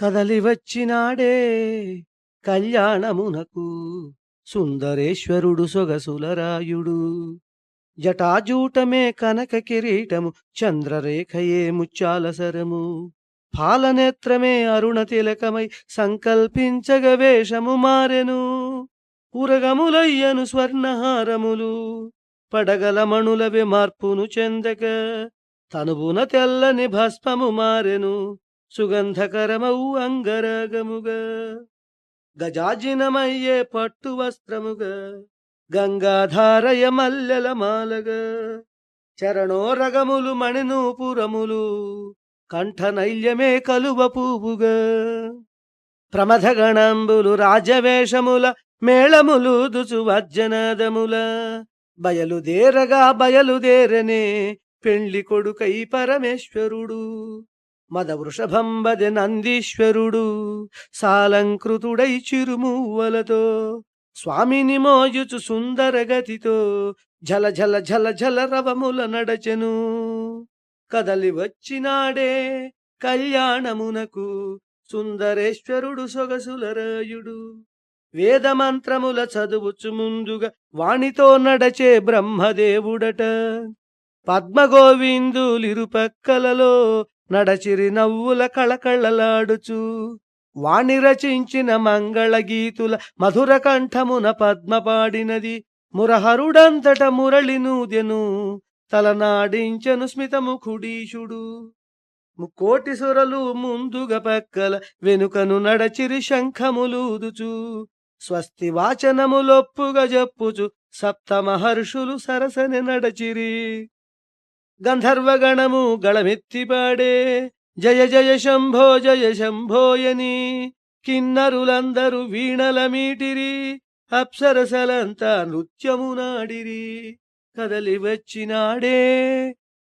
కదలి వచ్చినాడే కళ్యాణమునకు సుందరేశ్వరుడు సొగసులరాయుడు. జటాజూటమే కనక కిరీటము చంద్రరేఖయే ముచ్చాలసరము పాలనేత్రమే అరుణ తిలకమై సంకల్పించగ వేషము మారెను. ఉరగములయ్యను స్వర్ణహారములు పడగల మణులవి మార్పును చెందక తనుబున తెల్లని భస్మము మారెను. సుగంధకరమౌ అంగరాగముగా గజాజినమయ్యే పట్టు వస్త్రముగా గంగాధారయ మల్లెల మాలగా చరణోరగములు మణినూపురములు కంఠనైల్యమే కలువ పూవుగా ప్రమథగణంబులు రాజవేషముల మేళములు దుచు వజ్జనాదముల బయలుదేరగా బయలుదేరనే పెళ్ళి కొడుకై పరమేశ్వరుడు. మద వృషభంబది నందీశ్వరుడు సాలంకృతుడై చిరుమువ్వలతో స్వామిని మోయుచు సుందర గతితో జల జల జల జల రవముల నడచెను. కదలి వచ్చినాడే కళ్యాణమునకు సుందరేశ్వరుడు సొగసులరాయుడు వేదమంత్రముల చదువుచు ముందుగా వాణితో నడచే బ్రహ్మదేవుడట. పద్మగోవిందులిరుపక్కలలో నడచిరి నవ్వుల కళకళలాడుచు. వాణి రచించిన మంగళ గీతుల మధుర కంఠమున పద్మ పాడినది. మురహరుడంతట మురళి నూదెను తలనాడించెను స్మితముఖుడీషుడు ముక్కోటి సురలు ముందుగ పక్కల వెనుకను నడచిరి శంఖములూదుచు. స్వస్తి వాచనములొప్పుగా జప్పుచు సప్త మహర్షులు సరసని నడచిరి. గంధర్వగణము గళమెత్తిపాడే. జయ జయ శంభో జయ శంభోయని కిన్నరులందరూ వీణల మీటిరి. అప్సరసలంతా నృత్యమునాడిరి కదలి వచ్చినాడే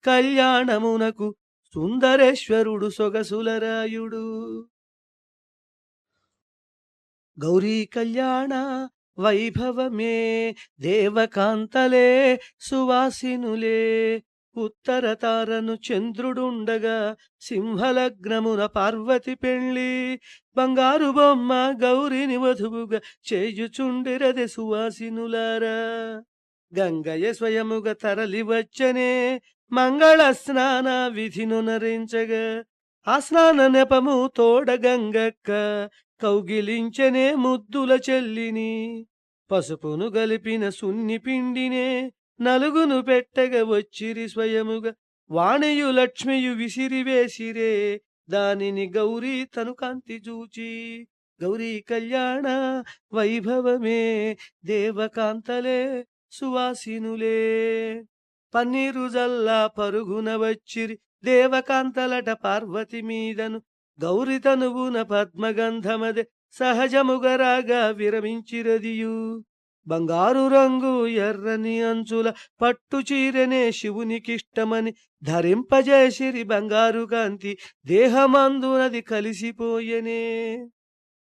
కళ్యాణమునకు సుందరేశ్వరుడు సొగసులరాయుడు. గౌరీ కళ్యాణ వైభవమే దేవకాంతలే సువాసినులే ఉత్తర తారను చంద్రుడుండగా సింహలగ్నమున పార్వతి పెళ్ళి. బంగారు బొమ్మ గౌరిని వధువుగా చేయుచుండిరది సువాసినులారా. గంగయ్య స్వయముగ తరలి వచ్చనే మంగళ స్నాన విధిను నరించగా. ఆ స్నాన నెపము తోడ గంగక్క కౌగిలించనే ముద్దుల చెల్లిని. పసుపును గలిపిన సున్ని పిండినే నలుగును పెట్టగ వచ్చిరి స్వయముగా. వాణియు లక్ష్మియు విసిరివేసిరే దానిని గౌరీ తను కాంతి చూచి. గౌరీ కళ్యాణ వైభవమే దేవకాంతలే సువాసినులే. పన్నీరు జల్లా పరుగున వచ్చిరి దేవకాంతలట పార్వతి మీదను. గౌరి తనువున పద్మగంధమదే సహజముగరాగా విరమించిరదియు. బంగారు రంగు ఎర్రని అంచుల పట్టు చీరనే శివునికిష్టమని ధరింపజేసిరి బంగారు కాంతి దేహమందునది కలిసిపోయెనే.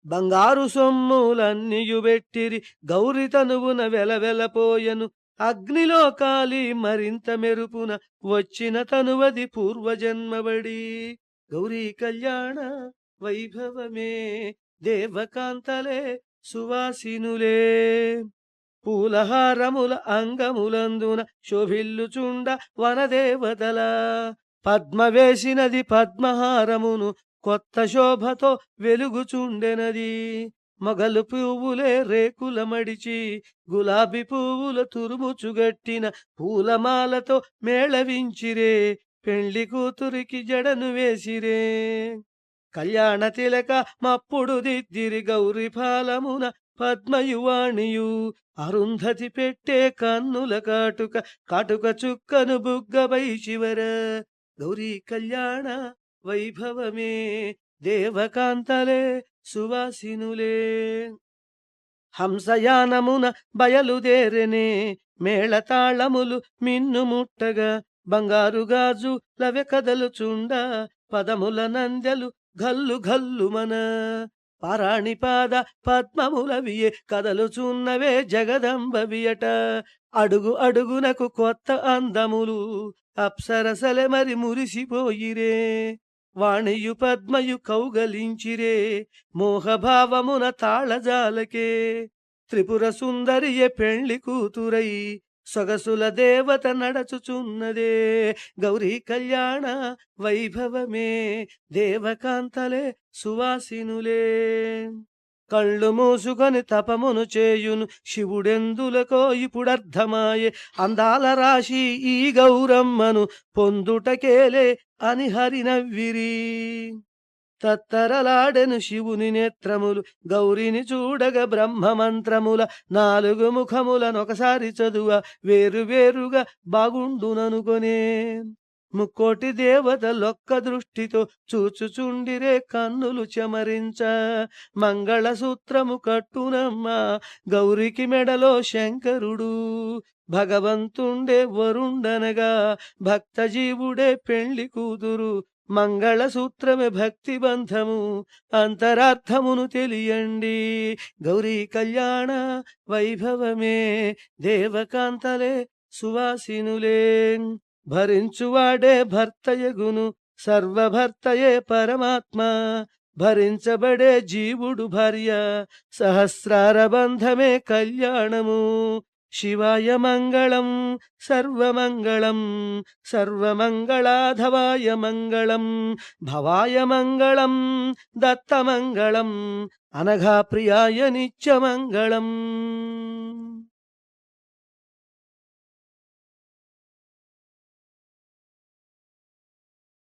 బంగారు సొమ్ములన్నీయు పెట్టిరి గౌరి తనువున వెలవెలపోయెను. అగ్నిలో కాలి మరింత మెరుపున వచ్చిన తనువది పూర్వజన్మబడి. గౌరీ కళ్యాణ వైభవమే దేవకాంతలే సువాసినులే. పూలహారముల అంగములందున శోభిల్లుచుండ వనదేవతల. పద్మ వేసినది పద్మహారమును కొత్త శోభతో వెలుగుచుండెనది. మొగలు పువ్వులే రేకుల మడిచి గులాబీ పువ్వుల తురుముచుగట్టిన పూలమాలతో మేళవించిరే. పెళ్ళి కూతురికి జడను వేసిరే. కళ్యాణ తిలక మప్పుడు దిద్దిరి గౌరి ఫాలమున పద్మయువాణియు. అరుంధతి పెట్టే కన్నుల కాటుక కాటుక చుక్కను బుగ్గపై శివర. గౌరీ కళ్యాణ వైభవమే దేవకాంతలే సువాసినులే. హంసయానమున బయలుదేరనే మేళతాళములు మిన్నుముట్టగా బంగారు గాజు లవె కదలుచుండ పదముల నందెలు గల్లు గల్లుమన పారాణిపాద పద్మములవియే కదలుచున్నవే జగదంబవియట. అడుగు అడుగునకు కొత్త అందములు అప్సరసలే మరి మురిసిపోయిరే. వాణియు పద్మయు కౌగలించిరే మోహభావమున తాళజాలకే. త్రిపుర సుందరియే పెళ్ళి కూతురై సొగసుల దేవత నడచుచున్నదే. గౌరీ కళ్యాణ వైభవమే. దేవకాంతలే సువాసినులే. కళ్ళు మూసుకొని తపమును చేయును శివుడెందులకో ఇప్పుడర్థమాయే. అందాల రాశి ఈ గౌరమ్మను పొందుటకేలే అని హరినవ్విరి. తత్తరలాడెను శివుని నేత్రములు గౌరిని చూడగ బ్రహ్మ మంత్రముల నాలుగు ముఖములనొకసారి చదువ వేరు వేరుగా బాగుండుననుకొనే. ముక్కోటి దేవతలొక్క దృష్టితో చూచుచుండిరే కన్నులు చెమరించ మంగళసూత్రము కట్టునమ్మా గౌరికి మెడలో శంకరుడు భగవంతుండే వరుండనగా భక్తజీవుడే పెళ్ళి కూతురు మంగళసూత్రమే భక్తి బంధము అంతరార్థమును తెలియండి. గౌరీ కళ్యాణ వైభవమే దేవకాంతలే సువాసినులే. భరించువాడే భర్తయగును సర్వభర్తయే పరమాత్మ. భరించబడే జీవుడు భార్య సహస్రార బంధమే కళ్యాణము. शिवाय मङ्गलम् सर्वमङ्गलम् सर्वमङ्गलाधवाय मङ्गलम् भवाय मङ्गलम् दत्तमङ्गलम् अनघाप्रियाय नित्यमङ्गलम्